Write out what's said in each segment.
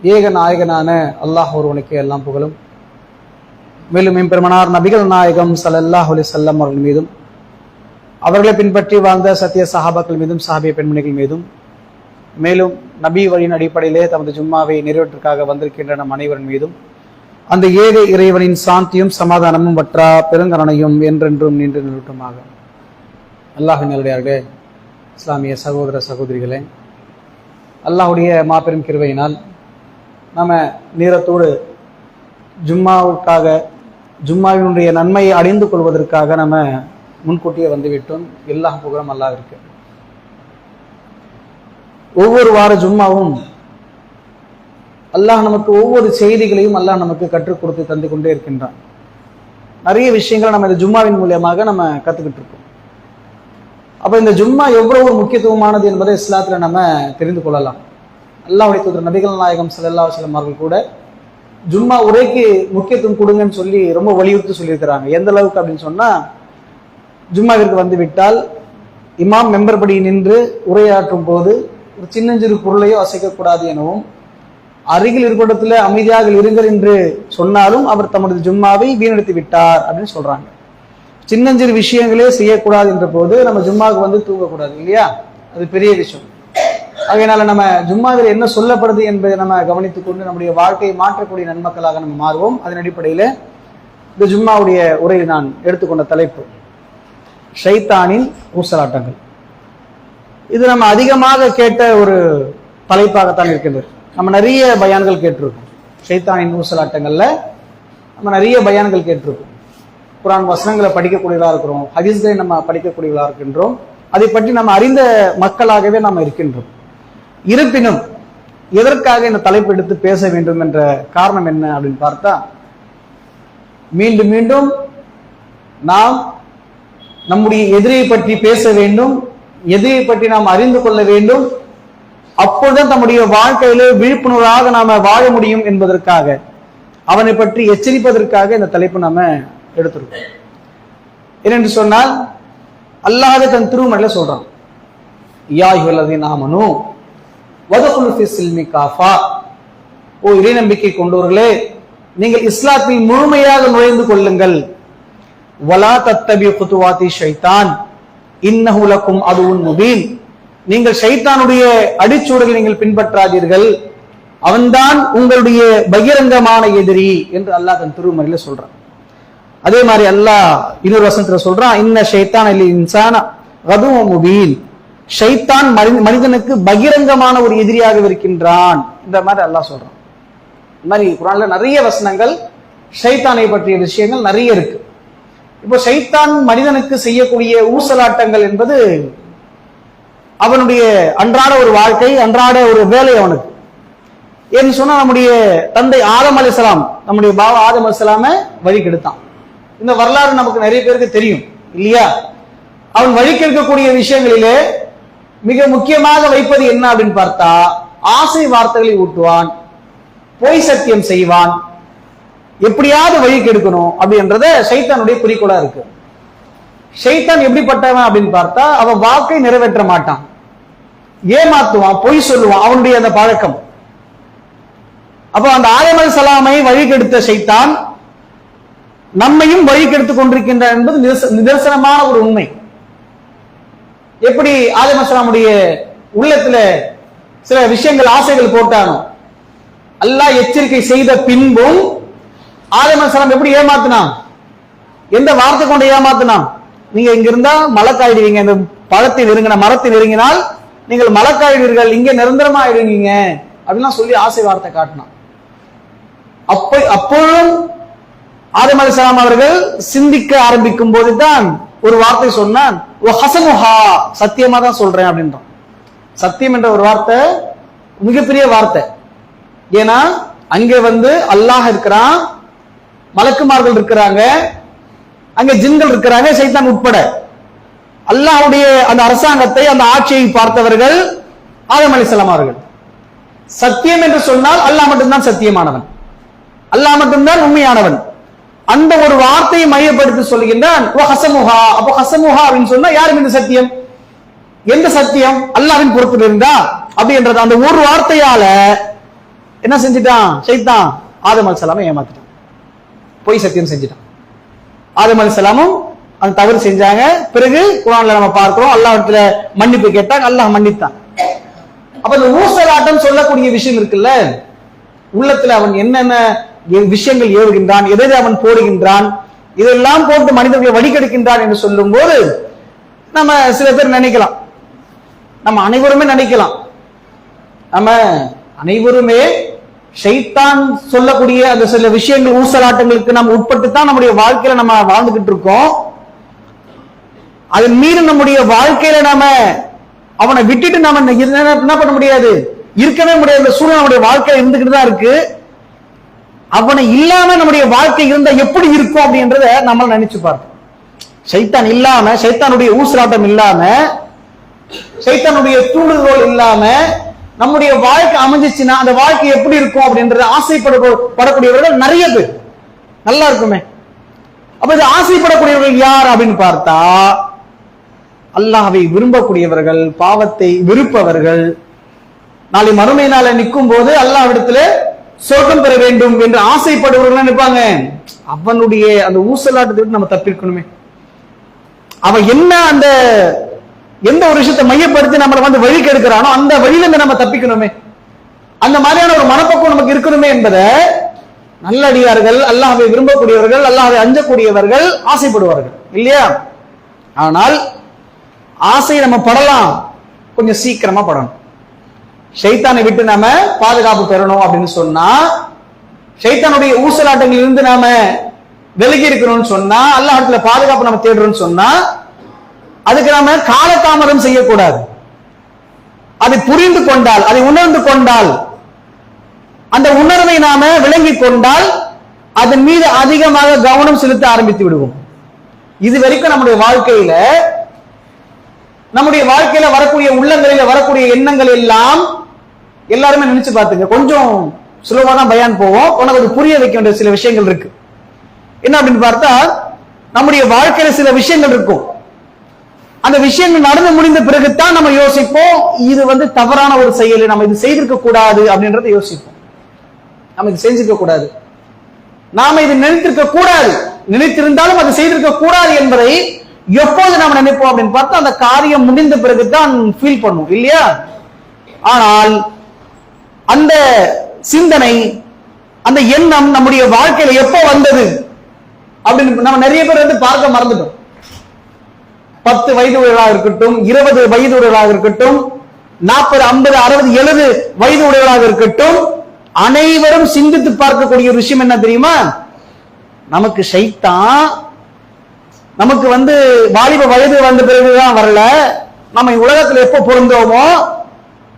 ஏக நாயகனான அல்லாஹ் ஒருவனுக்கு எல்லாம் புகழும். மேலும் எம்பெருமனார் நபிகள் நாயகம் ஸல்லல்லாஹு அலி சல்லம் அவர்கள் மீதும் அவர்களை பின்பற்றி வாழ்ந்த சத்திய சஹாபாக்கள் மீதும் சஹாபிய பெண்மணிகள் மீதும் மேலும் நபி வழியின் அடிப்படையிலே தமது ஜும்மாவை நிறைவேற்றிற்காக வந்திருக்கின்ற நம் அனைவரின் மீதும் அந்த ஏக இறைவனின் சாந்தியும் சமாதானமும் வற்றா பெருங்கரணையும் என்றென்றும் நின்று நிறுட்டுமாக அல்லாஹின் நல்லடியார்களே இஸ்லாமிய சகோதர சகோதரிகளே அல்லாஹுடைய மாபெரும் கிருவையினால் நம்ம நேரத்தோடு ஜும்மாவுக்காக ஜும்மாவினுடைய நன்மையை அடைந்து கொள்வதற்காக நம்ம முன்கூட்டியே வந்துவிட்டோம். எல்லா புகழும் அல்லாவிற்கு ஒவ்வொரு வார ஜும்மாவும் அல்லாஹ் நமக்கு ஒவ்வொரு செய்திகளையும் அல்லாஹ் நமக்கு கற்றுக் கொடுத்து தந்து கொண்டே இருக்கின்றான். நிறைய விஷயங்களை நம்ம இந்த ஜும்மாவின் மூலியமாக நம்ம கத்துக்கிட்டு இருக்கோம். அப்ப இந்த ஜும்மா எவ்வளவு முக்கியத்துவமானது என்பதை இஸ்லாத்துல நம்ம தெரிந்து கொள்ளலாம். அல்லாஹ்வுடைய தூதர் நபிகள் நாயகம் சல்லா அலைஹி அவர்கள் கூட ஜும்மா உரைக்கு முக்கியத்துவம் கொடுங்கன்னு சொல்லி ரொம்ப வலியுறுத்தி சொல்லியிருக்கிறாங்க. எந்த அளவுக்கு அப்படின்னு சொன்னா ஜும்மாவிற்கு வந்து விட்டால் இமாம் மெம்பர் படி நின்று உரையாற்றும் போது ஒரு சின்னஞ்சிறு பொருளையோ அசைக்கக்கூடாது எனவும் அருகில் இருக்கூடத்தில் அமைதியாக இருங்கள் என்று சொன்னாலும் அவர் தமது ஜும்மாவை வீணடித்து விட்டார் அப்படின்னு சொல்றாங்க. சின்னஞ்சிறு விஷயங்களே செய்யக்கூடாது என்ற போது நம்ம ஜும்மாவுக்கு வந்து தூங்கக்கூடாது இல்லையா? அது பெரிய விஷயம். அதனால நம்ம ஜும்மாவில் என்ன சொல்லப்படுது என்பதை நம்ம கவனித்துக் கொண்டு நம்முடைய வாழ்க்கையை மாற்றக்கூடிய நன்மக்களாக நம்ம மாறுவோம். அதன் அடிப்படையில் இந்த ஜும்மாவுடைய உரையில் நான் எடுத்துக்கொண்ட தலைப்பு ஷைத்தானின் ஊசலாட்டங்கள். இது நம்ம அதிகமாக கேட்ட ஒரு தலைப்பாகத்தான் இருக்கின்றது. நம்ம நிறைய பயான்கள் கேட்டிருக்கோம். ஷைத்தானின் ஊசலாட்டங்களில் நம்ம நிறைய பயான்கள் கேட்டிருக்கோம். குரான் வசனங்களை படிக்கக்கூடியதாக இருக்கிறோம். ஹதீஸ்களை நம்ம படிக்கக்கூடியவர்களா இருக்கின்றோம். அதை பற்றி நம்ம அறிந்த மக்களாகவே நாம் இருக்கின்றோம். இருப்பினும் எதற்காக இந்த தலைப்பு எடுத்து பேச வேண்டும் என்ற காரணம் என்ன அப்படின்னு பார்த்தா மீண்டும் மீண்டும் நாம் நம்முடைய எதிரியை பற்றி பேச வேண்டும் எதிரியை பற்றி நாம் அறிந்து கொள்ள வேண்டும். அப்பொழுதுதான் நம்முடைய வாழ்க்கையில விழிப்புணர்வாக நாம வாழ முடியும் என்பதற்காக அவனை பற்றி எச்சரிப்பதற்காக இந்த தலைப்பு நாம எடுத்திருக்கோம். ஏனென்று சொன்னால் அல்லாத தன் திருமணில சொல்றான் யா இவல்லதி நாமனும் வதகுலு சில்மி காஃபா. ஓ இறை நம்பிக்கை கொண்டவர்களே நீங்கள் இஸ்லாத்தில் முழுமையாக நுழைந்து கொள்ளுங்கள். வலா தத்தபி குத்துவாத்தி ஷைத்தான். இன்னஹுலக்கும் அதுவும் முபீன். நீங்கள் ஷைத்தானுடைய அடிச்சூடுகளை நீங்கள் பின்பற்றாதீர்கள். அவன்தான் உங்களுடைய பகிரங்கமான எதிரி என்று அல்லாஹ் தன் திருமறையில சொல்றான். அதே மாதிரி அல்லாஹ் இன்னொரு வசனத்துல சொல்றான் இன்ன ஷைத்தான் இல்லை இன்சானா அதுவும் முபீன். ஷைத்தான் மனி- மனிதனுக்கு பகிரங்கமான ஒரு எதிரியாக இருக்கின்றான் இந்த மாதிரி அல்லாஹ் சொல்றான். இந்த மாதிரி குரான்ல நிறைய வசனங்கள் ஷைத்தானை பற்றிய விஷயங்கள் நிறைய இருக்கு. இப்போ ஷைத்தான் மனிதனுக்கு செய்யக்கூடிய ஊசலாட்டங்கள் என்பது அவனுடைய அன்றாட ஒரு வாழ்க்கை அன்றாட ஒரு வேலை அவனுக்கு. ஏன்னு சொன்னா நம்முடைய தந்தை ஆதம் அலிஸ்லாம் நம்முடைய பாவா ஆதம் அலிஸ்லாம வழி கெடுத்தான். இந்த வரலாறு நமக்கு நிறைய பேருக்கு தெரியும் இல்லையா? அவன் வழி கெடுக்கக்கூடிய விஷயங்களிலே மிக முக்கியமாக வைப்பது என்ன அப்படின்னு பார்த்தா ஆசை வார்த்தைகளை ஊட்டுவான் பொய் சத்தியம் செய்வான். எப்படியாவது வழி கெடுக்கணும் அப்படின்றத சைத்தானுடைய குறிக்கோளா இருக்கு. ஷைத்தான் எப்படிப்பட்டவன் அப்படின்னு பார்த்தா அவன் வாக்கை நிறைவேற்ற மாட்டான். ஏமாத்துவான் பொய் சொல்லுவான் அவனுடைய அந்த பழக்கம். அப்போ அந்த ஆயமல் சலாமை வழி கெடுத்த சைத்தான் நம்மையும் வழி கெடுத்துக் கொண்டிருக்கின்றான் என்பது நிதர்சனமான ஒரு உண்மை. எப்படி ஆதம் அஸ்லாமுடைய உள்ளத்துல சில விஷயங்கள் ஆசைகள் போட்டானோ அல்லாஹ் எச்சரிக்கை செய்த பின்பும் ஆதம் அஸ்லாம் எப்படி ஏமாத்தினான்? எந்த வார்த்தை கொண்டு ஏமாத்தினான்? நீங்க இங்க இருந்தா மலக்காயிடுவீங்க. இந்த பழத்தை நெருங்கின மரத்தை நெருங்கினால் நீங்கள் மலக்காயிடுவீர்கள். இங்க நிரந்தரமா ஆயிடுவீங்க. அப்படிலாம் சொல்லி ஆசை வார்த்தை காட்டினான். அப்ப அப்பொழுதும் ஆதம் அலிஸ்லாம் அவர்கள் சிந்திக்க ஆரம்பிக்கும் போதுதான் ஒரு வார்த்தை சொன்னான் "ஓ ஹசனுஹா சத்தியமா தான் சொல்றேன் அப்படின்றான். சத்தியம் என்ற ஒரு வார்த்தை மிகப்பெரிய வார்த்தை. ஏன்னா அங்கே வந்து அல்லாஹ் இருக்கிறான் மலக்குமார்கள் இருக்கிறாங்க அங்க ஜின்கள் இருக்கிறாங்க சைத்தான் உட்பட. அல்லாஹுடைய அந்த அரசாங்கத்தை அந்த ஆட்சியை பார்த்தவர்கள் ஆதம் அலிஸ்லாம் அவர்கள். சத்தியம் என்று சொன்னால் அல்லாஹ் மட்டும்தான் சத்தியமானவன். அல்லாஹ் மட்டும்தான் உண்மையானவன். அந்த ஒரு வார்த்தையை மையப்படுத்தி சொல்லுகின்றான் "ஓ ஹசமுஹா. அப்போ ஹசமுஹா அப்படின்னு சொன்னா யாரும் மீது சத்தியம்? எந்த சத்தியம்? அல்லாவின் பொறுப்பில் இருந்தா. அப்படின்றது அந்த ஒரு வார்த்தையால என்ன செஞ்சிட்டான்? சைத்தான் ஆதம் சலாமை ஏமாத்திட்டான். பொய் சத்தியம் செஞ்சிட்டான். ஆதம் சலாமும் அந்த தவறு செஞ்சாங்க. பிறகு குரான்ல நம்ம பார்க்கிறோம் அல்லாஹ் மன்னிப்பு கேட்டாங்க அல்லாஹ் மன்னித்தான். அப்ப இந்த ஊசலாட்டம் சொல்லக்கூடிய விஷயம் இருக்குல்ல? உள்ளத்துல அவன் என்னென்ன விஷயங்கள் ஏவுகின்றான் எதை அவன் போடுகின்றான் இதெல்லாம் போட்டு மனிதர்களை வடிகெடுக்கின்றான் என்று சொல்லும் போது நம்ம சில பேர் நினைக்கலாம். நம்ம அனைவருமே நினைக்கலாம். நம்ம அனைவருமே ஷைத்தான் சொல்லக்கூடிய அந்த சில விஷயங்கள் ஊசலாட்டங்களுக்கு நம்ம உட்பட்டு தான் நம்முடைய வாழ்க்கையில நம்ம வாழ்ந்துகிட்டு இருக்கோம். அதன் மீது நம்முடைய வாழ்க்கையில நாம அவனை விட்டுட்டு நாம என்ன பண்ண முடியாது? இருக்கவே முடியாது. சூழ்நிலை நம்முடைய வாழ்க்கையில இருந்துகிட்டு தான் இருக்கு. அவனை இல்லாம நம்முடைய வாழ்க்கை இருந்தா எப்படி இருக்கும் அப்படின்றத நம்ம நினைச்சு பார்ப்போம். சைத்தான் இல்லாம சைத்தானுடைய ஊசலாட்டம் இல்லாம சைத்தானுடைய தூண்டுதல் இல்லாம நம்முடைய வாழ்க்கை அமைஞ்சிச்சுன்னா அந்த வாழ்க்கை எப்படி இருக்கும் அப்படின்றத ஆசைப்பட படக்கூடியவர்கள் நிறைய பேர். நல்லா இருக்குமே. அப்ப இது ஆசைப்படக்கூடியவர்கள் யார் அப்படின்னு பார்த்தா அல்லாஹை விரும்பக்கூடியவர்கள் பாவத்தை விருப்பவர்கள் நாளை மறுமை நாளை நிற்கும் போது அல்லாஹ் இடத்துல சொர்க்கம் பெற வேண்டும் என்று ஆசைப்படுபவர்கள் நினைப்பாங்க. அவனுடைய அந்த ஊசலாட்டத்தை விட்டு நம்ம தப்பிருக்கணுமே. அவன் என்ன அந்த எந்த ஒரு விஷயத்தை மையப்படுத்தி நம்மளை வந்து வழி கெடுக்கிறானோ அந்த வழியில இருந்து நம்ம தப்பிக்கணுமே. அந்த மாதிரியான ஒரு மனப்பக்குவம் நமக்கு இருக்கணுமே என்பதை நல்லடியார்கள் அல்லாஹை விரும்பக்கூடியவர்கள் அல்லாஹை அஞ்சக்கூடியவர்கள் ஆசைப்படுவார்கள். இல்லையா? ஆனால் ஆசை நம்ம படலாம். கொஞ்சம் சீக்கிரமா படணும். ஷைத்தானை விட்டு நாம பாதுகாப்பு பெறணும் அப்படின்னு சொன்னா ஷைத்தானுடைய ஊசலாட்டங்களில் இருந்து நாம விலகி இருக்கணும்னு சொன்னா அல்லாஹ்விடத்துல பாதுகாப்பு நம்ம தேடுறோம்னு சொன்னா அதுக்கு நாம காலதாமதம் செய்யக்கூடாது. அதை புரிந்து கொண்டால் அதை உணர்ந்து கொண்டால் அந்த உணர்வை நாம விளங்கி கொண்டால் அதன் மீது அதிகமாக கவனம் செலுத்த ஆரம்பித்து விடுவோம். இது வரைக்கும் நம்முடைய வாழ்க்கையில நம்முடைய வாழ்க்கையில வரக்கூடிய உள்ளங்களில வரக்கூடிய எண்ணங்கள் எல்லாம் எல்லாருமே நினைச்சு பார்த்துங்க. கொஞ்சம் சுலபமா தான் பயான் போவோம். உனக்கு அது புரிய வைக்க வேண்டிய சில விஷயங்கள் இருக்கு. என்ன அப்படின்னு பார்த்தா நம்முடைய வாழ்க்கையில சில விஷயங்கள் இருக்கும். அந்த விஷயங்கள் நடந்து முடிந்த பிறகுதான் நம்ம யோசிப்போம் இது வந்து தவறான ஒரு செயல் நம்ம இது செய்திருக்க கூடாது அப்படின்றத யோசிப்போம். நம்ம இது செஞ்சிருக்க கூடாது. நாம இது நினைத்திருக்க கூடாது. நினைத்திருந்தாலும் அது செய்திருக்க கூடாது என்பதை எப்போது நாம் நினைப்போம் அப்படின்னு பார்த்தா அந்த காரியம் முடிந்த பிறகுதான் ஃபீல் பண்ணுவோம். இல்லையா? ஆனால் அந்த சிந்தனை அந்த எண்ணம் நம்முடைய வாழ்க்கையில எப்போ வந்தது? அப்படின்னு நம்ம நிறைய பேர் வந்து பார்க்க மறந்துட்டோம். பத்து வயது உடையவர்களாக இருக்கட்டும் இருபது வயது உடையவர்களாக இருக்கட்டும் நாற்பது ஐம்பது அறுபது எழுபது வயது உடையவர்களாக இருக்கட்டும் அனைவரும் சிந்தித்து பார்க்கக்கூடிய ஒரு விஷயம் என்ன தெரியுமா? நமக்கு சைத்தான் நமக்கு வந்து வாலிப வயது வந்த பிறகுதான் வரல. நம்ம உலகத்துல எப்போ பொருந்தோமோ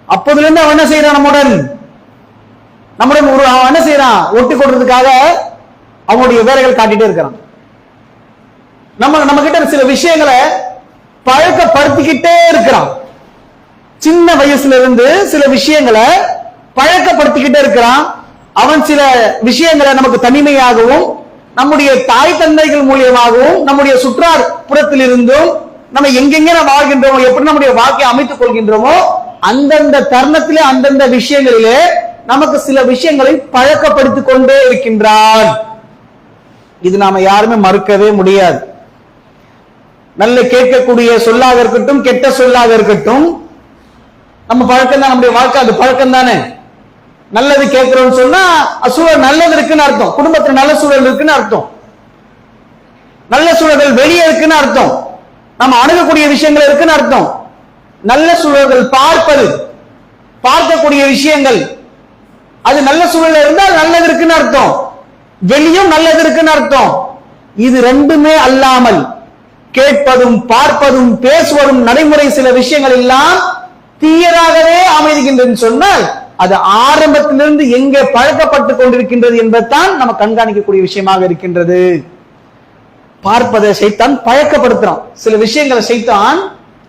அப்போதுல இருந்து அவன் என்ன செய்யறான் நம்முடன்? நம்முடன் ஒரு அவன் என்ன செய்யறான்? ஒட்டி கொடுறதுக்காக அவனுடைய வேலைகள் காட்டிட்டே இருக்கிறான். நம்ம நம்ம கிட்ட சில விஷயங்களை பழக்கப்படுத்திக்கிட்டே இருக்கிறான். சின்ன வயசுல இருந்து சில விஷயங்களை பழக்கப்படுத்திக்கிட்டே இருக்கிறான். அவன் சில விஷயங்களை நமக்கு தனிமையாகவும் நம்முடைய தாய் தந்தைகள் மூலியமாகவும் நம்முடைய சுற்றார் புறத்தில் இருந்தும் நம்ம எங்கெங்க நம்ம வாழ்கின்றோமோ எப்படி நம்முடைய வாழ்க்கையை அமைத்துக் கொள்கின்றோமோ அந்தந்த தருணத்திலே அந்தந்த விஷயங்களிலே நமக்கு சில விஷயங்களை பழக்கப்படுத்திக் கொண்டே இருக்கின்றான். இது நாம யாருமே மறுக்கவே முடியாது. நல்ல கேட்கக்கூடிய சொல்லாக இருக்கட்டும் கெட்ட சொல்லாக இருக்கட்டும் நம்ம பழக்கம் தான் நம்முடைய வாழ்க்கை அது பழக்கம் தானே? நல்லது கேட்கிறோம்னு சொன்னா சூழல் நல்லது இருக்குன்னு அர்த்தம். குடும்பத்துல நல்ல சூழல் இருக்குன்னு அர்த்தம். நல்ல சூழல்கள் வெளியே இருக்குன்னு அர்த்தம். நம்ம அணுகக்கூடிய விஷயங்கள் இருக்குன்னு அர்த்தம். நல்ல சூழல்கள் பார்ப்பது பார்க்கக்கூடிய விஷயங்கள் அது நல்ல சூழல்ல இருந்தால் நல்லது இருக்குன்னு அர்த்தம். வெளியும் நல்லது இருக்குன்னு அர்த்தம். இது ரெண்டுமே அல்லாமல் கேட்பதும் பார்ப்பதும் பேசுவதும் நடைமுறை சில விஷயங்கள் எல்லாம் தீயராகவே அமைகின்றது சொன்னால் அது ஆரம்பத்திலிருந்து எங்கே பழக்கப்பட்டு கொண்டிருக்கின்றது என்பதுதான் நம்ம கண்காணிக்கக்கூடிய விஷயமாக இருக்கின்றது. பார்ப்பதை சைத்தான் பழக்கப்படுத்துறான். சில விஷயங்களை சைத்தான்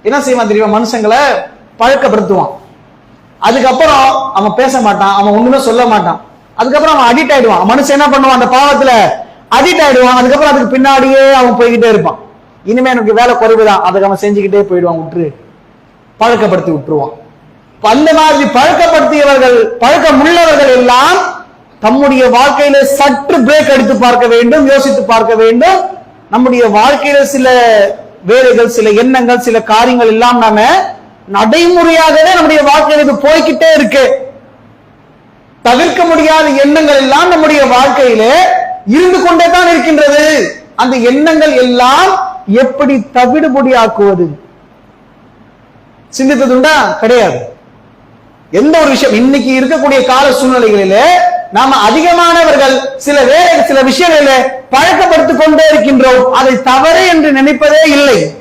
என்ன செய்வான் தெரியுமா? மனுஷங்களை பழக்கப்படுத்துவான். அதுக்கப்புறம் அவன் பேச மாட்டான் அவன் ஒண்ணுமே சொல்ல மாட்டான். அதுக்கப்புறம் அவன் அடிக்ட் ஆயிடுவான். மனுஷன் என்ன பண்ணுவான்? அந்த பாவத்துல அடிக்ட் ஆயிடுவான். அதுக்கப்புறம் அதுக்கு பின்னாடியே அவன் போய்கிட்டே இருப்பான். இனிமே எனக்கு வேலை குறைவுதான். அதுக்கு அவன் செஞ்சுக்கிட்டே போயிடுவான் விட்டுரு பழக்கப்படுத்தி விட்டுருவான் அந்த மாதிரி பழக்கப்படுத்தியவர்கள் பழக்கம் உள்ளவர்கள் எல்லாம் தம்முடைய வாழ்க்கையில சற்று பிரேக் எடுத்து பார்க்க வேண்டும் யோசித்து பார்க்க வேண்டும். நம்முடைய வாழ்க்கையில சில வேலைகள் சில எண்ணங்கள் சில காரியங்கள் எல்லாம் நாம நடைமுறையாகவே நம்முடைய வாழ்க்கையில போய்கிட்டே இருக்கு. தவிர்க்க முடியாத எண்ணங்கள் எல்லாம் நம்முடைய வாழ்க்கையில இருந்து கொண்டே தான் இருக்கின்றது. அந்த எண்ணங்கள் எல்லாம் எப்படி தவிடுபடியாக்குவது? சிந்தித்ததுண்டா? கிடையாது. எந்த ஒரு விஷயம் இன்னைக்கு இருக்கக்கூடிய கால சூழ்நிலைகளிலே நாம அதிகமானவர்கள் சில வேலை சில விஷயங்களில பழக்கப்படுத்திக் கொண்டே இருக்கின்றோம். அதை தவறு என்று நினைப்பதே இல்லை.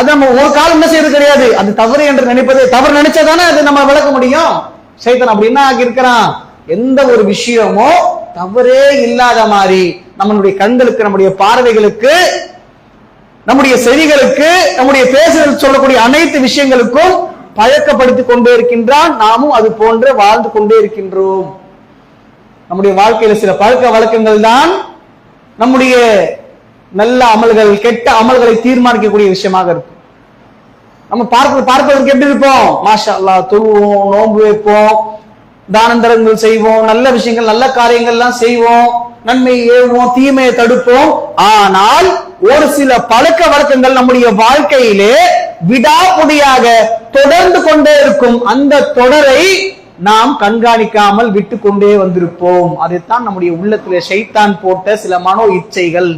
அது நம்ம ஒரு காலம் என்ன செய்யறது கிடையாது. அது தவறு என்று நினைப்பது. தவறு நினைச்சாதானே அது நம்ம விளக்க முடியும். சைத்தன் அப்படி என்ன ஆகியிருக்கிறான் எந்த ஒரு விஷயமோ தவறே இல்லாத மாதிரி நம்மளுடைய கண்களுக்கு நம்முடைய பார்வைகளுக்கு நம்முடைய செவிகளுக்கு நம்முடைய பேசுதல் சொல்லக்கூடிய அனைத்து விஷயங்களுக்கும் பழக்கப்படுத்திக் கொண்டே இருக்கின்றான். நாமும் அது போன்று வாழ்ந்து கொண்டே இருக்கின்றோம். நம்முடைய வாழ்க்கையில சில பழக்க வழக்கங்கள் தான் நம்முடைய நல்ல அமல்கள் கெட்ட அமல்களை தீர்மானிக்கக்கூடிய விஷயமாக இருக்கும். நம்ம பார்க்க பார்ப்பதற்கு எப்படி இருப்போம்? மாஷா அல்லா தொழுவோம் நோன்பு வைப்போம் தானந்தரங்கள் செய்வோம் நல்ல விஷயங்கள் நல்ல காரியங்கள் எல்லாம் செய்வோம் நன்மை ஏவுவோம் தீமையை தடுப்போம். ஆனால் ஒரு சில பழக்க வழக்கங்கள் நம்முடைய வாழ்க்கையிலே விடாபுடியாக தொடர்ந்து கொண்டே இருக்கும். அந்த தொடரை நாம் கண்காணிக்காமல் விட்டு கொண்டே வந்திருப்போம். அதைத்தான் நம்முடைய உள்ளத்திலே சைத்தான் போட்ட சில மனோ இச்சைகள்.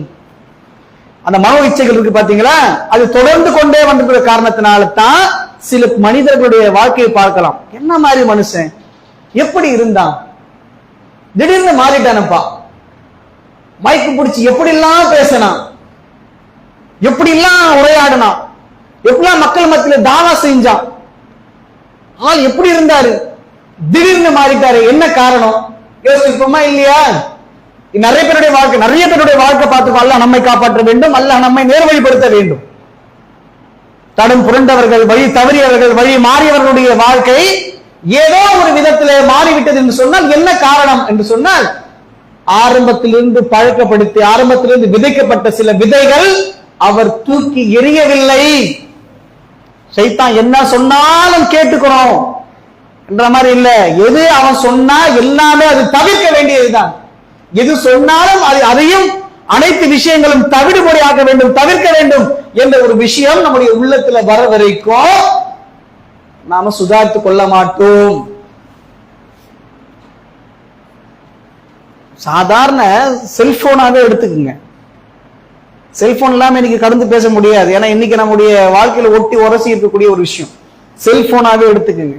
அந்த மனோ இச்சைகள் இருக்கு பாத்தீங்களா? அது தொடர்ந்து கொண்டே வந்திருக்கிற காரணத்தினால தான் சில மனிதர்களுடைய வாழ்க்கையை பார்க்கலாம். என்ன மாதிரி மனுஷன்? எப்படி இருந்தான்? திடீர்னு மாறிட்டானப்பா. மைக்கு பிடிச்சி எப்படிலாம் பேசினான்? எப்படிலாம் உரையாடினான்? எப்படிலாம் மக்கள் மத்தியில தாவா செஞ்சான்? ஆள் எப்படி இருந்தாரு? திடீர்னு மாறிட்டாரு. என்ன காரணம்? யோசிப்போமா இல்லையா? நிறைய பேருடைய வாழ்க்கை நிறைய பேருடைய வாழ்க்கை பார்த்து அல்ல நம்மை காப்பாற்ற வேண்டும் அல்ல நம்மை நேர்வழிப்படுத்த வேண்டும். தடம் புரண்டவர்கள் வழி தவறியவர்கள் வழி மாறியவர்களுடைய வாழ்க்கை ஏதோ ஒரு விதத்திலே மாறிவிட்டது என்று சொன்னால் என்ன காரணம் என்று சொன்னால் ஆரம்பத்திலிருந்து பழக்கப்படுத்தி ஆரம்பத்திலிருந்து விதைக்கப்பட்ட சில விதைகள் அவர் தூக்கி எறியவில்லை. சைத்தான் என்ன சொன்னாலும் கேட்டுக்கணும் என்ற மாதிரி இல்ல. எது அவன் சொன்னா எல்லாமே அது தவிர்க்க வேண்டியதுதான். எது சொன்னாலும் அது அதையும் அனைத்து விஷயங்களும் தவிடுபொடியாக்க வேண்டும் தவிர்க்க வேண்டும் என்ற ஒரு விஷயம் நம்முடைய உள்ளத்துல வர வரைக்கும் நாம சுதாரித்து கொள்ள மாட்டோம். சாதாரண செல்போனாவே எடுத்துக்குங்க. செல்போன் இல்லாம இன்னைக்கு கடந்து பேச முடியாது. ஏன்னா இன்னைக்கு நம்முடைய வாழ்க்கையில ஒட்டி உரசி இருக்கக்கூடிய ஒரு விஷயம். செல்போனாவே எடுத்துக்குங்க.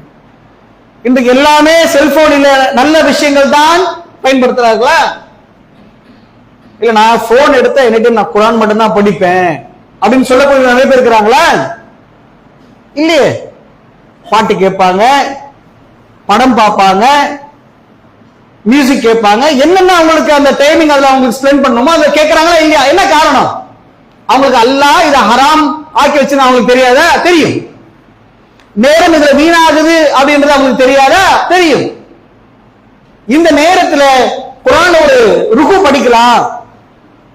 இன்றைக்கு எல்லாமே செல்போனில் நல்ல விஷயங்கள் தான் பயன்படுத்துறாங்களா இல்ல நான் போன் எடுத்தா எனக்கு நான் குரான் மட்டும் தான் படிப்பேன். அப்படின்னு சொல்லக்கூடிய நிறைய பேர் இருக்கிறாங்களா? இல்லையே. பாட்டு கேட்பாங்க படம் பார்ப்பாங்க மியூசிக் கேட்பாங்க. என்னென்ன அவங்களுக்கு அந்த டைமிங் அதுல அவங்களுக்கு ஸ்பெண்ட் பண்ணணுமோ அதை கேட்கறாங்களா இல்லையா? என்ன காரணம்? அவங்களுக்கு அல்லாஹ் இதை ஹராம் ஆக்கி வச்சுன்னு அவங்களுக்கு தெரியாதா? தெரியும். நேரம் இதுல வீணாகுது அப்படின்றது அவங்களுக்கு தெரியாதா? தெரியும். இந்த நேரத்துல குரான் ஒரு ருக்கு படிக்கலாம்.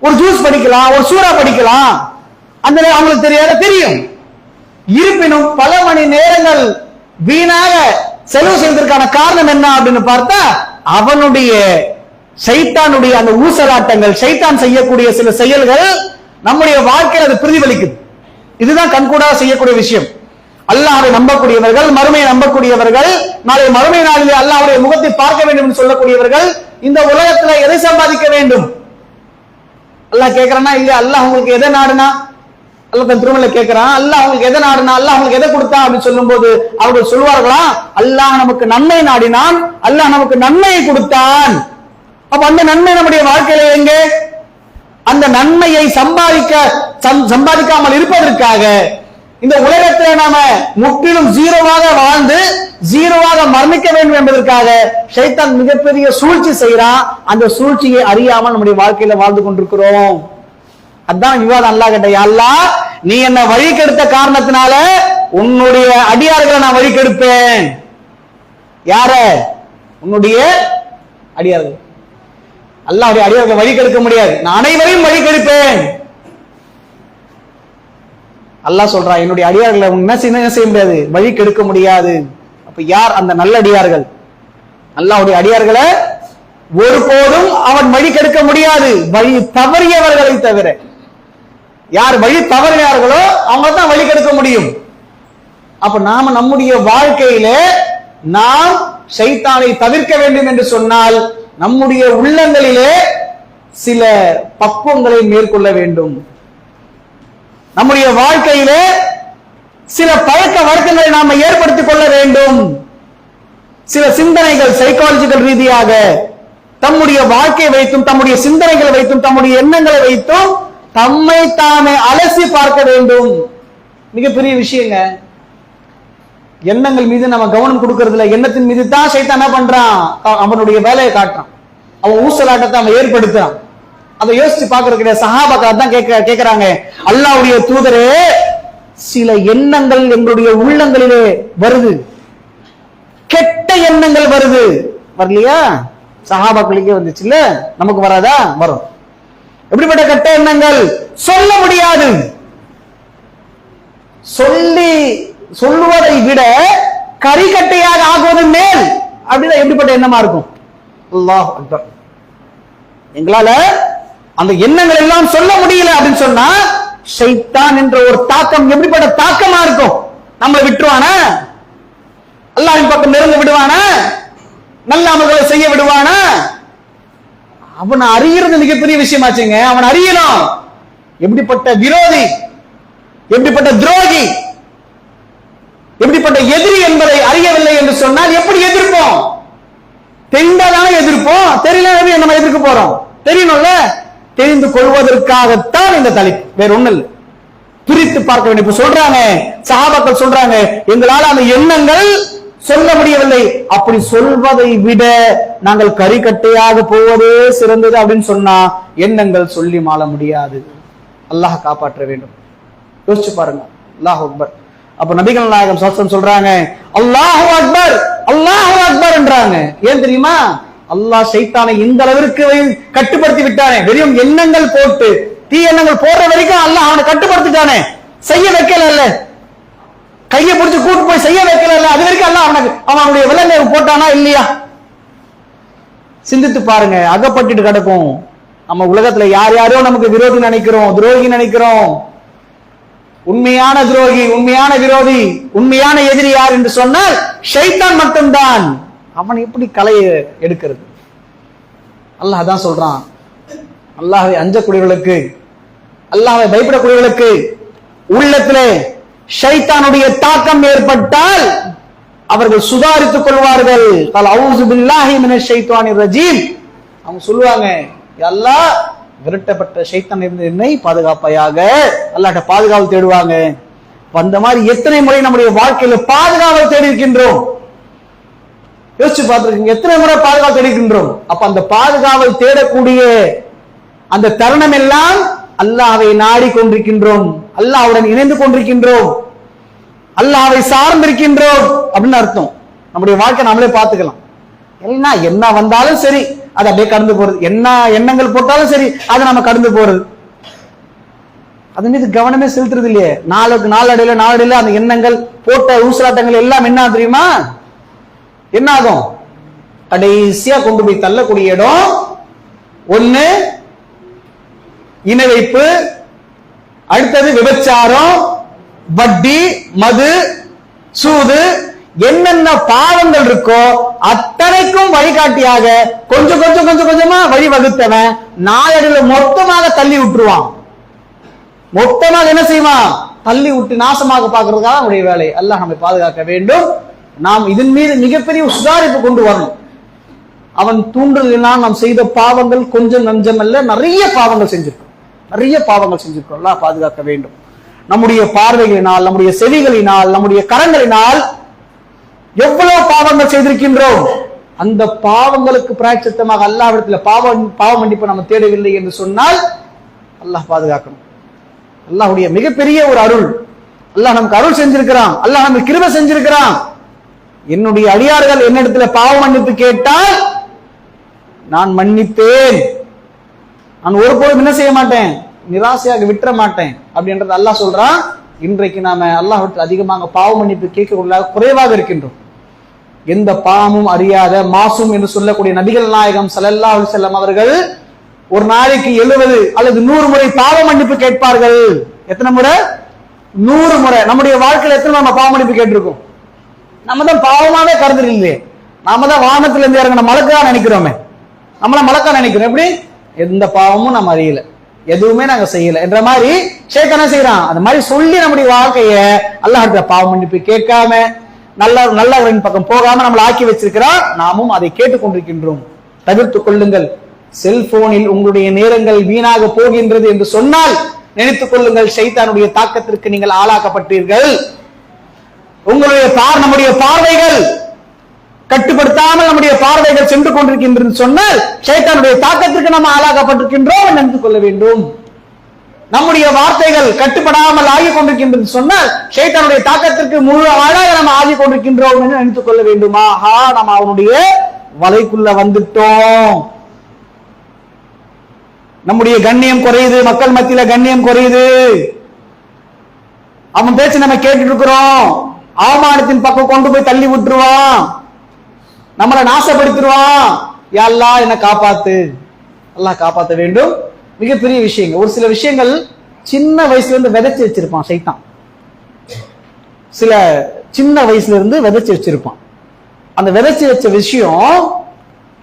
ஒரு ஜூஸ் படிக்கலாம் ஒரு சூறா படிக்கலாம். அந்த அவங்களுக்கு தெரியாத தெரியும். இருப்பினும் பல மணி நேரங்கள் வீணாக செலவு செய்வதற்கான காரணம் என்ன அப்படின்னு பார்த்தா அவனுடைய சைத்தானுடைய அந்த ஊசலாட்டங்கள் சைத்தான் செய்யக்கூடிய சில செயல்கள் நம்முடைய வாழ்க்கையில் அது பிரதிபலிக்குது. இதுதான் கண்கூடா செய்யக்கூடிய விஷயம். அல்லாஹ்வை நம்பக்கூடியவர்கள் மறுமையை நம்பக்கூடியவர்கள் நாளை மறுமை நாளிலே அல்லாஹ்வுடைய முகத்தை பார்க்க வேண்டும் என்று சொல்லக்கூடியவர்கள் இந்த உலகத்துல எதை சம்பாதிக்க வேண்டும்? அல்லாஹ் கேட்கறானா இல்லையா? அல்லாஹ் உங்களுக்கு எதை நாடுனா? அல்லாஹ் தன் திருமலை கேட்கிறான் அல்லாஹ் உங்களுக்கு எதை நாடுனா? அல்லாஹ் உங்களுக்கு எதை கொடுத்தா? அப்படின்னு சொல்லும்போது அவர்கள் சொல்வார்களா அல்லாஹ் நமக்கு நன்மை நாடினான். அல்லாஹ் நமக்கு நன்மையை கொடுத்தான். அப்ப அந்த நன்மை நம்முடைய வாழ்க்கையில எங்கே? அந்த நன்மையை சம்பாதிக்க சம்- சம்பாதிக்காமல் இருப்பதற்காக இந்த உலகத்திலே நாம முற்றிலும் ஜீரோவாக வாழ்ந்து ஜீரோவாக மரணிக்க வேண்டும் என்பதற்காக சைத்தான் மிகப்பெரிய சூழ்ச்சி செய்யறான் அந்த சூழ்ச்சியை அறியாமல் நம்முடைய வாழ்க்கையில வாழ்ந்து கொண்டிருக்கிறோம். அதான் விவாதம் அல்லா கிட்ட அல்லா நீ என்ன வழி கெடுத்த காரணத்தினால உன்னுடைய அடியார்களை நான் வழி கெடுப்பேன். யார? உன்னுடைய அடியார்கள். அல்லாவுடைய அடியார்களை வழி கெடுக்க முடியாது. நான் அனைவரையும் வழி கெடுப்பேன். அல்லாஹ் சொல்றான் என்னுடைய அடியார்களை என்ன செய்ய என்ன செய்ய முடியாது? வழி கெடுக்க முடியாது. அப்ப யார் அந்த நல்ல அடியார்கள்? அல்லாஹ்வுடைய அடியார்களை ஒருபோதும் அவன் வழி கெடுக்க முடியாது. வழி தவறியவர்களை தவிர. யார் வழி தவறினார்களோ அவங்க தான் வழி கெடுக்க முடியும். அப்ப நாம நம்முடைய வாழ்க்கையில நாம் ஷைத்தானை தவிர்க்க வேண்டும் என்று சொன்னால் நம்முடைய உள்ளங்களிலே சில பக்குவங்களை மேற்கொள்ள வேண்டும். நம்முடைய வாழ்க்கையிலே சில பழக்க வழக்கங்களை நாம ஏற்படுத்திக் கொள்ள வேண்டும். சில சிந்தனைகள் சைக்காலஜிக்கல் ரீதியாக தம்முடைய வாழ்க்கையை வைத்தும் தம்முடைய சிந்தனைகளை வைத்தும் தம்முடைய எண்ணங்களை வைத்தும் தம்மை தாமே அலசி பார்க்க வேண்டும். மிகப்பெரிய விஷயங்க. எண்ணங்கள் மீது நம்ம கவனம் கொடுக்கறதுல எண்ணத்தின் மீது தான் சைத்தான் என்ன பண்றான்? அவனுடைய வேலையை காட்டுறான். அவன் ஊசலாட்டத்தை அவன் ஏற்படுத்துறான். அதை யோசிச்சு பாக்குறதுக்கு சஹாபாக்கள் தான் கேட்க கேட்கறாங்க. அல்லாவுடைய தூதரே சில எண்ணங்கள் எங்களுடைய உள்ளங்களிலே வருது. கெட்ட எண்ணங்கள் வருது. வரலையா? சஹாபாக்களுக்கே வந்துச்சுல்ல? நமக்கு வராதா? வரும். எப்படிப்பட்ட கெட்ட எண்ணங்கள்? சொல்ல முடியாது. சொல்லி சொல்லுவதை விட கரிக்கட்டையாக ஆகுவது மேல். அப்படின்னா எப்படிப்பட்ட எண்ணமா இருக்கும். அல்லாஹ் அக்பர். எங்களால அந்த எண்ணங்கள் எல்லாம் சொல்ல முடியல அப்படின்னு சொன்னா ஷைத்தான் என்ற ஒரு தாக்கம் எப்படிப்பட்ட தாக்கமா இருக்கும்? நம்மளை விட்டுருவானா? அல்லாவின் பக்கம் நெருங்க விடுவானா? நல்ல அமல்களை செய்ய விடுவானா? அவன் அறியறது மிகப்பெரிய விஷயமாச்சுங்க. அவன் அறியணும். எப்படிப்பட்ட விரோதி எப்படிப்பட்ட துரோகி எப்படிப்பட்ட எதிரி என்பதை அறியவில்லை என்று சொன்னால் எப்படி எதிர்ப்போம்? தெரிந்தாதான எதிர்ப்போம்? தெரியல நம்ம எதிர்க்க போறோம்? தெரியணும்ல? தெரிந்து கொள்வதற்காகத்தான் இந்த தலைப்பு. வேற ஒண்ணு இல்லை. பிரித்து பார்க்க வேண்டும். இப்ப சொல்றாங்க சஹாபாக்கள் சொல்றாங்க எங்களால் அந்த எண்ணங்கள் சொல்ல முடியவில்லை. அப்படி சொல்வதை விட நாங்கள் கறிக்கட்டையாக போவதே சிறந்தது அப்படின்னு சொன்னா எண்ணங்கள் சொல்லி மாள முடியாது. அல்லாஹ் காப்பாற்ற வேண்டும். யோசிச்சு பாருங்க. அல்லாஹ் அக்பர். அப்ப நபிகள் நாயகம் சாஸ்திரம் சொல்றாங்க அல்லாஹு அக்பர் அல்லாஹு அக்பர் என்றாங்க. ஏன் தெரியுமா? அல்லாஹ் சைத்தானை இந்த அளவிற்கு கட்டுப்படுத்தி விட்டானே. வெறும் எண்ணங்கள் போட்டு தீ எண்ணங்கள் போடுற வரைக்கும் அல்லாஹ் அவனை கட்டுப்படுத்திட்டானே. செய்ய வைக்கல கையை பிடிச்சு கூட்டு போய் செய்ய வைக்கல அது வரைக்கும் அல்லாஹ் அவனுக்கு அவன் அவனுடைய விலங்கை போட்டானா இல்லையா? சிந்தித்து பாருங்க அகப்பட்டுட்டு கிடக்கும். நம்ம உலகத்துல யார் யாரோ நமக்கு விரோதி நினைக்கிறோம் துரோகி நினைக்கிறோம். உண்மையான துரோகி உண்மையான விரோதி உண்மையான எதிரி யார் என்று சொன்னால் ஷைத்தான் மட்டும்தான். அவன் எப்படி கலையை எடுக்கிறது? அல்லாஹ் தான் சொல்றான் அல்லாஹை அஞ்சக்கூடியவர்களுக்கு அல்லாஹை பயப்படக்கூடியவர்களுக்கு உள்ளத்திலே ஷைத்தானுடைய தாக்கம் ஏற்பட்டால் அவர்கள் சுதாரித்துக் கொள்வார்கள். கால் அவுசு பில்லாஹி மினஷ் ஷைத்தானிர் ரஜீம். அவங்க சொல்லுவாங்க எல்லா விரட்டப்பட்ட ஷைத்தான் இருந்து என்னை பாதுகாப்பையாக. அல்லாட்ட பாதுகாவல் தேடுவாங்க. அந்த மாதிரி எத்தனை முறை நம்முடைய வாழ்க்கையில பாதுகாவல் தேடி இருக்கின்றோம்? யோசிச்சு பார்த்துருக்கீங்க. எத்தனை முறை பாதுகாப்பு தேடி அப்ப அந்த பாதுகாவல் தேடக்கூடிய அந்த தருணம் எல்லாம் அல்லாவை நாடி கொண்டிருக்கின்றோம். அல்லாவுடன் இணைந்து கொண்டிருக்கின்றோம். அல்லாவை சார்ந்திருக்கின்றோம் அப்படின்னு அர்த்தம். நம்முடைய வாழ்க்கை நாமளே பார்த்துக்கலாம். என்ன என்ன வந்தாலும் சரி அதை அப்படியே கடந்து போறது. என்ன எண்ணங்கள் போட்டாலும் சரி அதை நம்ம கடந்து போறது. அது மீது கவனமே செலுத்துறது இல்லையே. நாளுக்கு நாளடையில நாளடையில அந்த எண்ணங்கள் போட்ட ஊசலாட்டங்கள் எல்லாம் என்ன தெரியுமா? என்ன ஆகும் கடைசியா கொண்டு போய் தள்ளக்கூடிய இடம் ஒண்ணு இணை வைப்பு அடுத்தது விபச்சாரம் வட்டி மது சூது என்னென்ன பாவங்கள் இருக்கோ அத்தனைக்கும் வழிகாட்டியாக கொஞ்சம் கொஞ்சம் கொஞ்சம் கொஞ்சமா வழி வகுத்தவன் நாளடைவில் மொத்தமாக தள்ளி விட்டுருவான். மொத்தமாக என்ன செய்வான்? தள்ளி விட்டு நாசமாக பார்க்கறதுக்காக அவனுடைய வேலை. எல்லாம் நம்மை பாதுகாக்க வேண்டும். நாம் இதன் மீது மிகப்பெரிய சுதாரிப்பு கொண்டு வரணும். அவன் தூண்டுதலினால் நாம் செய்த பாவங்கள் கொஞ்சம் நஞ்சம் அல்ல நிறைய பாவங்கள் செஞ்சிருக்கோம் நிறைய பாவங்கள் செஞ்சிருக்கோம்ல பாதுகாக்க வேண்டும். நம்முடைய பார்வைகளினால் நம்முடைய செவிகளினால் நம்முடைய கரங்களினால் எவ்வளவு பாவங்கள் செய்திருக்கின்றோம்? அந்த பாவங்களுக்கு பிராய்ச்சித்தமாக அல்லாவிடத்தில் பாவ பாவ மன்னிப்பு நம்ம தேடவில்லை என்று சொன்னால் அல்லாஹ் பாதுகாக்கணும். அல்லாஹுடைய மிகப்பெரிய ஒரு அருள். அல்லாஹ் நமக்கு அருள் செஞ்சிருக்கிறான். அல்லாஹ் நமக்கு கிருப செஞ்சிருக்கிறான். என்னுடைய அடியார்கள் என்னிடத்துல பாவ மன்னிப்பு கேட்டால் நான் மன்னிப்பேன். நான் ஒருபோதும் என்ன செய்ய மாட்டேன்? நிராசையாக விட்டுற மாட்டேன் அப்படின்றது அல்லாஹ் சொல்றான் இன்றைக்கு நாம அல்லாஹ் அதிகமாக பாவ மன்னிப்பு கேட்க குறைவாக இருக்கின்றோம். எந்த பாவமும் அறியாத மாசும் என்று சொல்லக்கூடிய நபிகள் நாயகம் ஸல்லல்லாஹு செல்லம் அவர்கள் ஒரு நாளைக்கு எழுபது அல்லது நூறு முறை பாவ மன்னிப்பு கேட்பார்கள். எத்தனை முறை? நூறு முறை. நம்முடைய வாழ்க்கையில் எத்தனை நம்ம பாவ மன்னிப்பு கேட்டிருக்கோம்? நம்ம தான் பாவமாவே கருதுறது இல்லையே நாம தான் வானத்துல இருந்து இறங்கின மலக்கா நினைக்கிறோமே. நம்மள மலக்கா நினைக்கிறோம். எப்படி? எந்த பாவமும் நம்ம அறியல. எதுவுமே நாங்க செய்யல. என்ற மாதிரி சேத்தனை செய்யறான் அந்த மாதிரி சொல்லி நம்முடைய வாழ்க்கைய அல்லாஹ் பாவம் மன்னிப்பு கேட்காம நல்ல நல்லவரின் பக்கம் போகாம நம்மளை ஆக்கி வச்சிருக்கிறான் நாமும் அதை கேட்டுக்கொண்டிருக்கின்றோம். தவிர்த்து கொள்ளுங்கள். செல்போனில் உங்களுடைய நேரங்கள் வீணாக போகின்றது என்று சொன்னால் நினைத்துக் கொள்ளுங்கள். சைத்தானுடைய தாக்கத்திற்கு நீங்கள் ஆளாக்கப்பட்டீர்கள். உங்களுடைய பார் நம்முடைய பார்வைகள் கட்டுப்படுத்தாமல் நம்முடைய பார்வைகள் சென்று கொண்டிருக்கின்றது சொன்னால் சைத்தானுடைய தாக்கத்திற்கு நம்ம ஆளாக்கப்பட்டிருக்கின்றோம் நினைத்துக் கொள்ள வேண்டும். நம்முடைய வார்த்தைகள் கட்டுப்படாமல் ஆகி கொண்டிருக்கின்றது சொன்னால் சைத்தானுடைய தாக்கத்திற்கு முழு ஆளாக நம்ம ஆகி கொண்டிருக்கின்றோம் என்று நினைத்துக் கொள்ள வேண்டுமா. ஆஹா நம்ம அவனுடைய வலைக்குள்ள வந்துட்டோம். நம்முடைய கண்ணியம் குறையுது மக்கள் மத்தியில கண்ணியம் குறையுது. அவன் பேச்சு நம்ம கேட்டுட்டு இருக்கிறோம். அவமானத்தின் பக்கம் கொண்டு போய் தள்ளி விட்டுருவான். நம்மளை நாசப்படுத்திடுவான். யாழ்லா என்ன காப்பாத்து. எல்லாம் காப்பாத்த வேண்டும். மிகப்பெரிய விஷயங்கள் ஒரு சில விஷயங்கள் சின்ன வயசுல இருந்து விதைச்சு வச்சிருப்பான் சைத்தான். சில சின்ன வயசுல இருந்து விதைச்சு வச்சிருப்பான். அந்த விதைச்சு வச்ச விஷயம்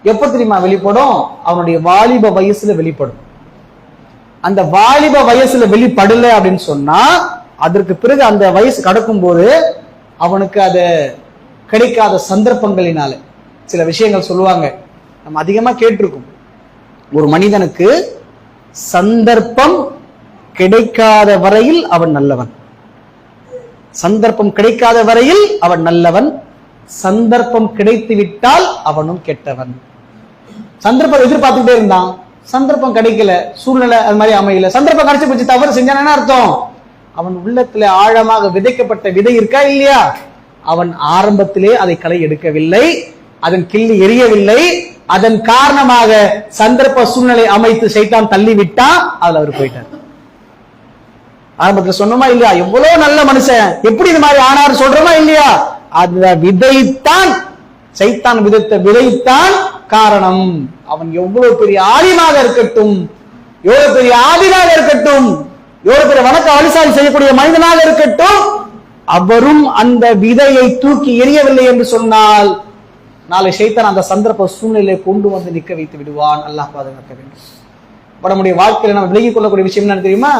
எப்ப தெரியுமா வெளிப்படும்? அவனுடைய வாலிப வயசுல வெளிப்படும். அந்த வாலிப வயசுல வெளிப்படல அப்படின்னு சொன்னா அதற்கு பிறகு அந்த வயசு கடக்கும் போது அவனுக்கு அது கிடைக்காத சந்தர்ப்பங்களினால. சில விஷயங்கள் சொல்லுவாங்க. நம்ம அதிகமா கேட்டிருக்கோம். ஒரு மனிதனுக்கு சந்தர்ப்பம் கிடைக்காத வரையில் அவன் நல்லவன். சந்தர்ப்பம் கிடைக்காத வரையில் அவன் நல்லவன். சந்தர்ப்பம் கிடைத்து விட்டால் அவனும் கெட்டவன். சந்தர்ப்பம் எதிர்பார்த்துக்கிட்டே இருந்தான். சந்தர்ப்பம் கிடைக்கல. சூழ்நிலை அது மாதிரி அமையல. சந்தர்ப்பம் கிடைச்சு போச்சு. தவறு செஞ்சான. என்ன அர்த்தம்? அவன் உள்ளத்துல ஆழமாக விதைக்கப்பட்ட விதை இருக்கா இல்லையா? அவன் ஆரம்பத்திலே அதை களை எடுக்கவில்லை அதன் கிள்ளி எரியவில்லை அதன் காரணமாக சந்தர்ப்ப சூழ்நிலை அமைத்து சைத்தான் தள்ளி விட்டான் அதுல அவர் போயிட்டார். ஆரம்பத்துல சொன்னோமா இல்லையா? எவ்வளவு நல்ல மனுஷன் எப்படி இந்த மாதிரி ஆனார் சொல்றோமா இல்லையா? அந்த விதைத்தான் சைத்தான் விதைத்த விதைத்தான் காரணம். அவன் எவ்வளவு பெரிய ஆலிமாக இருக்கட்டும் எவ்வளவு பெரிய ஆதினாக இருக்கட்டும் எவ்வளவு பெரிய வணக்க வழிசாலி செய்யக்கூடிய மனிதனாக இருக்கட்டும் அவரும் அந்த விதையை தூக்கி எறியவில்லை என்று சொன்னால் நாளை சைத்தான் அந்த சந்தர்ப்ப சூழ்நிலையை கொண்டு வந்து நிற்க வைத்து விடுவான். அல்லாஹ் பாதுகாக்க வேண்டும். நம்முடைய வாழ்க்கையில் நம்ம விலகி கொள்ளக்கூடிய விஷயம் என்ன தெரியுமா?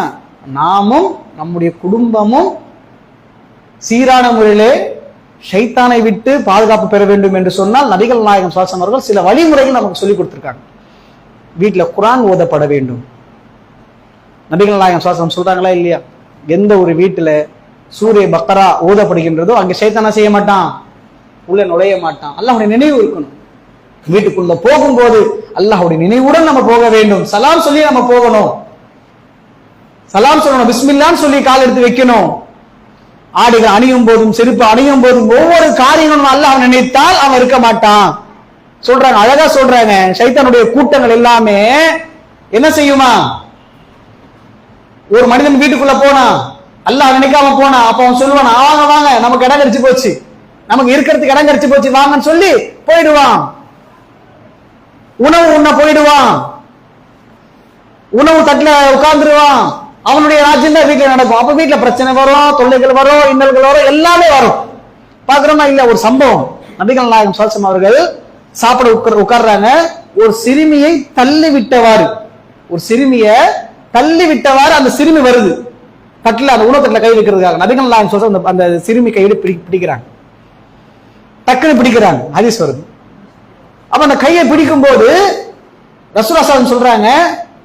நாமும் நம்முடைய குடும்பமும் சீரான முறையிலே ஷைத்தானை விட்டு பாதுகாப்பு பெற வேண்டும் என்று சொன்னால் நபிகள் நாயகம் சுவாசம் அவர்கள் சில வழிமுறைகள் நமக்கு சொல்லிக் கொடுத்துருக்காங்க. வீட்டில் குரான் ஓதப்பட வேண்டும். நபிகள் நாயகம் சுவாசம் சொல்றாங்களா இல்லையா? எந்த ஒரு வீட்டுல சூரிய பக்கரா ஊதப்படுகின்றதோ அங்கே ஷைத்தானா செய்ய மாட்டான். உள்ள நுழைய மாட்டான். அல்லாஹுடைய நினைவு இருக்கணும். வீட்டுக்குள்ள போகும்போது அல்லாஹுடைய நினைவுடன் நம்ம போக வேண்டும். சலாம் சொல்லி நம்ம போகணும். சலாம் சொல்லணும். பிஸ்மில்லான்னு சொல்லி கால் எடுத்து வைக்கணும். ஆடுகள் அணியும் போதும் செருப்பு அணியும் போதும் ஒவ்வொரு காரியங்களும் அவன் நினைத்தால் அவன் இருக்க மாட்டான். சொல்றாங்க அழகா சொல்றாங்க. சைத்தானுடைய கூட்டங்கள் எல்லாமே என்ன செய்யுமா? ஒரு மனிதன் வீட்டுக்குள்ள போனா அல்லாஹ் நினைக்காம போனா அப்ப அவன் சொல்லுவான் வாங்க வாங்க நமக்கு இடம் கிடைச்சு போச்சு. நமக்கு இருக்கிறதுக்கு இடம் கிடைச்சு போச்சு வாங்கன்னு சொல்லி போயிடுவான். உணவு உண்ண போயிடுவான். உணவு தட்டுல உட்கார்ந்துருவான். அவனுடைய ராஜ்யம் தான் வீட்டுல நடக்கும். அப்ப வீட்டுல பிரச்சனை வரும் தொல்லைகள் வரும் இன்னல்கள் வரும் எல்லாமே வரும். பாக்குறோமா இல்ல ஒரு சம்பவம். நபிகள் நாயகம் சுவாசம் அவர்கள் சாப்பிட உட்கார் உட்கார்றாங்க. ஒரு சிறுமியை தள்ளி விட்டவாறு ஒரு சிறுமிய தள்ளி விட்டவாறு அந்த சிறுமி வருது. தட்டுல அந்த உணவு கை வைக்கிறதுக்காக. நபிகள் நாயகம் சொல்ற அந்த- அந்த சிறுமி கையில பிடி பிடிக்கிறாங்க. டக்குன்னு பிடிக்கிறாங்க. ஹதீஸ் வருது. அப்ப அந்த கையை பிடிக்கும் போது ரசூலாசன் சொல்றாங்க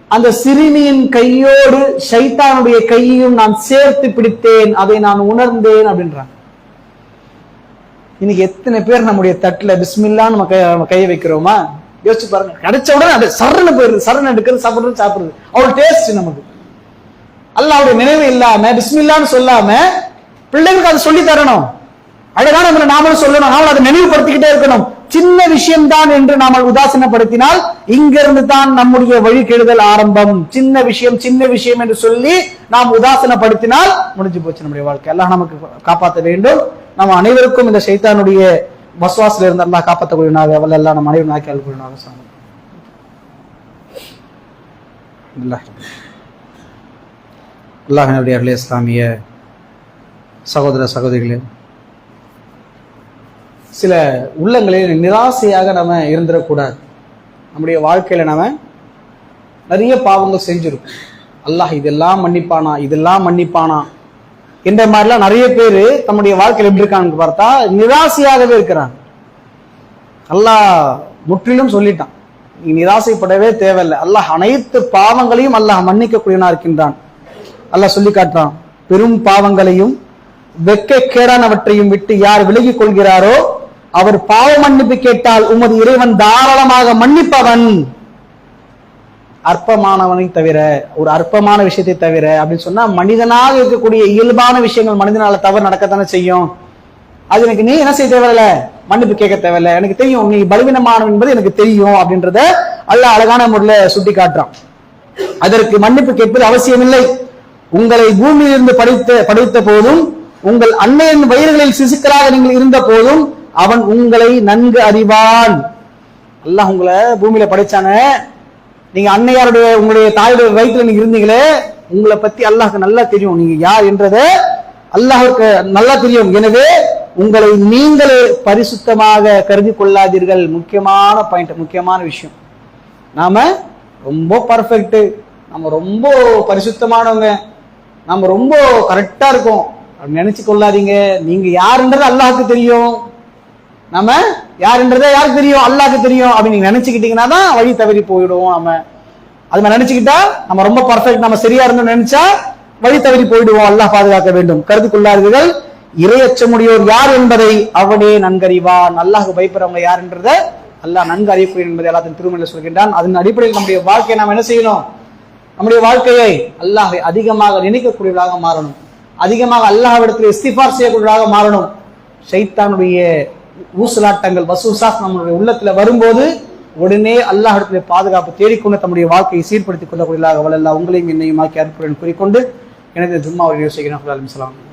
அந்த சிறுமியின் கையோடு சைத்தானுடைய கையையும் நான் சேர்த்து பிடித்தேன் அதை நான் உணர்ந்தேன் அப்படின்றாங்க. இன்னைக்கு எத்தனை பேர் நம்முடைய தட்டுல பிஸ்மில்லான்னு நம்ம கை- நம்ம கையை வைக்கிறோமா? யோசிச்சு பாருங்க. கிடைச்ச உடனே அது சரணு போயிருது சரணு எடுக்கிறது சாப்பிடுறது சாப்பிடுறது. அவள் டேஸ்ட் நமக்கு. அல்லாவுடைய நினைவு இல்லாம பிஸ்மில்லான்னு சொல்லாம பிள்ளைகளுக்கு அதை சொல்லி தரணும். அழகான முறை நாமளும் சொல்லணும். நாமளும் அதை நினைவுபடுத்திக்கிட்டே இருக்கணும். சின்ன விஷயம்தான் என்று நாம உதாசீனப்படுத்தினால் இங்கிருந்து தான் நம்முடைய வழிகெடுதல் ஆரம்பம். சின்ன விஷயம் சின்ன விஷயம் என்று சொல்லி நாம் உதாசீனப்படுத்தினால் முடிஞ்சு போச்சு நம்முடைய வாழ்க்கை. எல்லாம் நமக்கு காப்பாற்ற வேண்டும். நம்ம அனைவருக்கும் இந்த சைத்தானுடைய வசுவாசில் இருந்து அல்லாஹ் காப்பாற்றக்கூடியவனாக அவள் எல்லாம் நம்ம மனைவி நாக்கி அல்கூடியவனாக சாமி அல்லாஹினுடைய இஸ்லாமிய சகோதர சகோதரிகளே சில உள்ளங்களில் நிராசையாக நம்ம இருந்துடக்கூடாது. நம்முடைய வாழ்க்கையில நம்ம நிறைய பாவங்கள் செஞ்சுருக்கோம். அல்லாஹ் இதெல்லாம் மன்னிப்பானா இதெல்லாம் மன்னிப்பானா என்ற மாதிரிலாம் நிறைய பேர் தம்முடைய வாழ்க்கையில் எப்படி இருக்கான்னு பார்த்தா நிராசையாகவே இருக்கிறாங்க. அல்லாஹ் முற்றிலும் சொல்லிட்டான். நீ நிராசைப்படவே தேவையில்லை. அல்லாஹ் அனைத்து பாவங்களையும் அல்லாஹ் மன்னிக்கக்கூடியனா இருக்கின்றான். அல்லாஹ் சொல்லி காட்டுறான் பெரும் பாவங்களையும் வெட்கக்கேடானவற்றையும் விட்டு யார் விலகிக் கொள்கிறாரோ அவர் பாவ மன்னிப்பு கேட்டால் உமது இறைவன் தாராளமாக மன்னிப்பவன். அற்பமானவனை தவிர ஒரு அற்பமான விஷயத்தை தவிர அப்படின்னு சொன்னா மனிதனாக இருக்கக்கூடிய இயல்பான விஷயங்கள் மனிதனால தவறு நடக்கத்தானே செய்யும். அது எனக்கு நீ என்ன செய்ய தேவையில்ல? மன்னிப்பு கேட்க தேவையில்ல. எனக்கு தெரியும் நீ பலவீனமானவன் என்பது எனக்கு தெரியும் அப்படின்றத அல்ல அழகான முறையில சுட்டி காட்டுறான் அதற்கு மன்னிப்பு கேட்பது அவசியமில்லை. உங்களை பூமியிலிருந்து படித்த படித்த போதும் உங்கள் அன்னையின் வயிறுகளில் சிசுக்களாக நீங்கள் இருந்த போதும் அவன் உங்களை நன்கு அறிவான். அல்லாஹ் உங்களை பூமியில படைச்சானே. நீங்க அன்னையாருடைய உங்களுடைய தாயுடைய வயிற்றுல நீங்க இருந்தீங்களே உங்களை பத்தி அல்லாஹ்க்கு நல்லா தெரியும். நீங்க யார் என்றதை அல்லாஹுக்கு நல்லா தெரியும். எனவே உங்களை நீங்களே பரிசுத்தமாக கருதி கொள்ளாதீர்கள். முக்கியமான பாயிண்ட் முக்கியமான விஷயம். நாம ரொம்ப பர்ஃபெக்ட் நம்ம ரொம்ப பரிசுத்தமானவங்க நம்ம ரொம்ப கரெக்டா இருக்கோம். அப்படி நினைச்சு கொள்ளாதீங்க. நீங்க யாருன்றது அல்லாஹுக்கு தெரியும். நம்ம யாருன்றதே யாருக்கு தெரியும்? அல்லாக்கு தெரியும் அப்படின்னு நீங்க நினைச்சுக்கிட்டீங்கன்னா தான் வழி தவறி போயிடுவோம் நம்ம அது மாதிரி நினைச்சுக்கிட்டா நம்ம ரொம்ப பர்ஃபெக்ட் நம்ம சரியா இருந்தோம்னு நினைச்சா வழி தவறி போயிடுவோம். அல்லாஹ் பாதுகாக்க வேண்டும். கருத்துக்குள்ளார்கள் இரையச்சமுடையோர் யார் என்பதை அவனே நன்கறிவான். அல்லாஹ் பயப்படுறவங்க யாருன்றத அல்லாஹ் நன்கு அறியக்கூடிய என்பதை எல்லாத்தையும் திருமணம் சொல்கின்றான். அதன் அடிப்படையில் நம்முடைய வாழ்க்கையை நாம் என்ன செய்யணும்? நம்முடைய வாழ்க்கையை அல்லாஹை அதிகமாக நினைக்கக்கூடியவர்களாக மாறணும். அதிகமாக அல்லாஹ் இடத்துல இஸ்திஃபார் செய்யக்கூடியவர்களாக மாறணும். சைத்தானுடைய ஊசலாட்டங்கள் வசூசாஸ் நம்மளுடைய உள்ளத்துல வரும்போது உடனே அல்லாஹிடத்தில் பாதுகாப்பு தேடிக்கொண்டு தம்முடைய வாழ்க்கையை சீர்படுத்திக் கொள்ளக்கூடியதாக வல்லல்லா உங்களையும் என்னையும் ஆக்கி அற்புடன் கூறிக்கொண்டு எனது ஜும்மாவை யோசிக்கிறேன்.